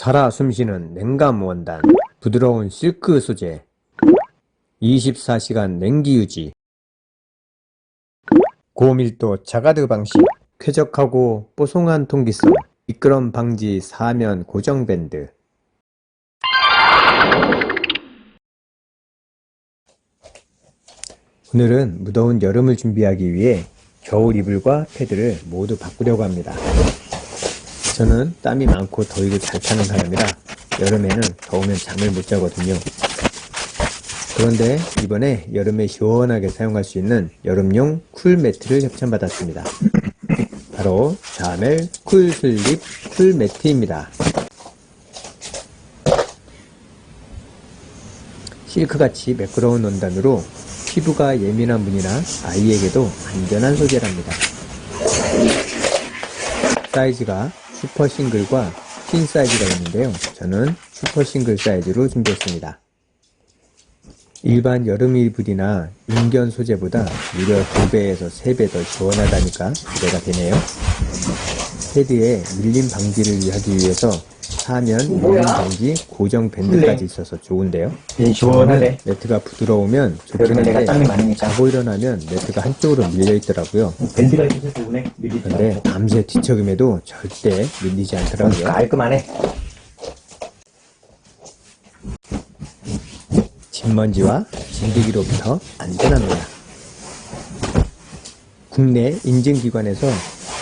살아 숨쉬는 냉감 원단, 부드러운 실크 소재, 24시간 냉기 유지, 고밀도 자가드 방식, 쾌적하고 뽀송한 통기성, 미끄럼 방지 사면 고정 밴드. 오늘은 무더운 여름을 준비하기 위해 겨울 이불과 패드를 모두 바꾸려고 합니다. 저는 땀이 많고 더위를 잘 타는 사람이라 여름에는 더우면 잠을 못 자거든요. 그런데 이번에 여름에 시원하게 사용할 수 있는 여름용 쿨 매트를 협찬받았습니다. 바로 자멜 쿨 슬립 쿨 매트입니다. 실크같이 매끄러운 원단으로 피부가 예민한 분이나 아이에게도 안전한 소재랍니다. 사이즈가 슈퍼 싱글과 퀸 사이즈가 있는데요. 저는 슈퍼 싱글 사이즈로 준비했습니다. 일반 여름 이불이나 인견 소재보다 무려 2배에서 3배 더 시원하다니까 기대가 되네요. 패드에 밀림 방지를 하기 위해서 사면 밀림 방지 고정 밴드까지 있어서 좋은데요. 예, 시원하네. 매트가 부드러우면 여름에 내가 좋긴 땀이 한데 많으니까. 자고 일어나면 매트가 한쪽으로 밀려 있더라고요. 밴드가 있어서 좋네. 밀리지 근데. 밤새 뒤척임에도 절대 밀리지 않더라고요. 깔끔하네. 진먼지와 진드기로부터 안전합니다. 국내 인증기관에서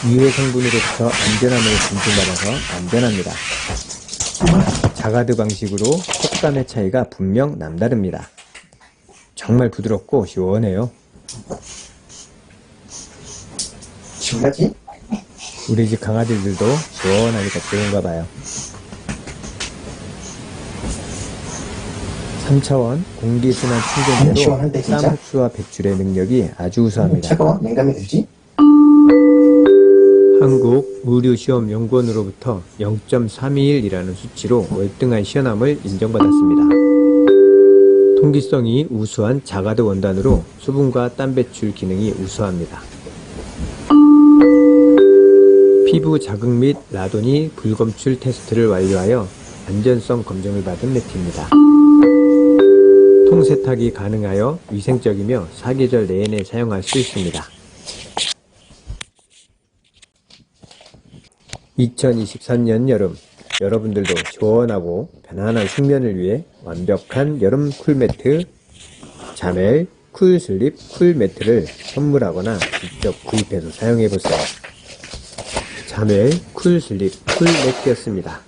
유해 성분으로부터 안전함을 검증받아서 안전합니다. 자가드 방식으로 촉감의 차이가 분명 남다릅니다. 정말 부드럽고 시원해요. 지금까지? 우리 집 강아지들도 시원하니까 좋은가 봐요. 3차원 공기순환? 땀 흡수와 배출의 능력이 아주 우수합니다. 차가워? 냉감이 되지? 한국 의료시험연구원으로부터 0.321이라는 수치로 월등한 시원함을 인정받았습니다. 통기성이 우수한 자가드 원단으로 수분과 땀 배출 기능이 우수합니다. 피부 자극 및 라돈이 불검출 테스트를 완료하여 안전성 검증을 받은 매트입니다. 통세탁이 가능하여 위생적이며 사계절 내내 사용할 수 있습니다. 2023년 여름 여러분들도 시원하고 편안한 숙면을 위해 완벽한 여름 쿨매트 자멜 쿨슬립 쿨매트를 선물하거나 직접 구입해서 사용해보세요. 자멜 쿨슬립 쿨매트였습니다.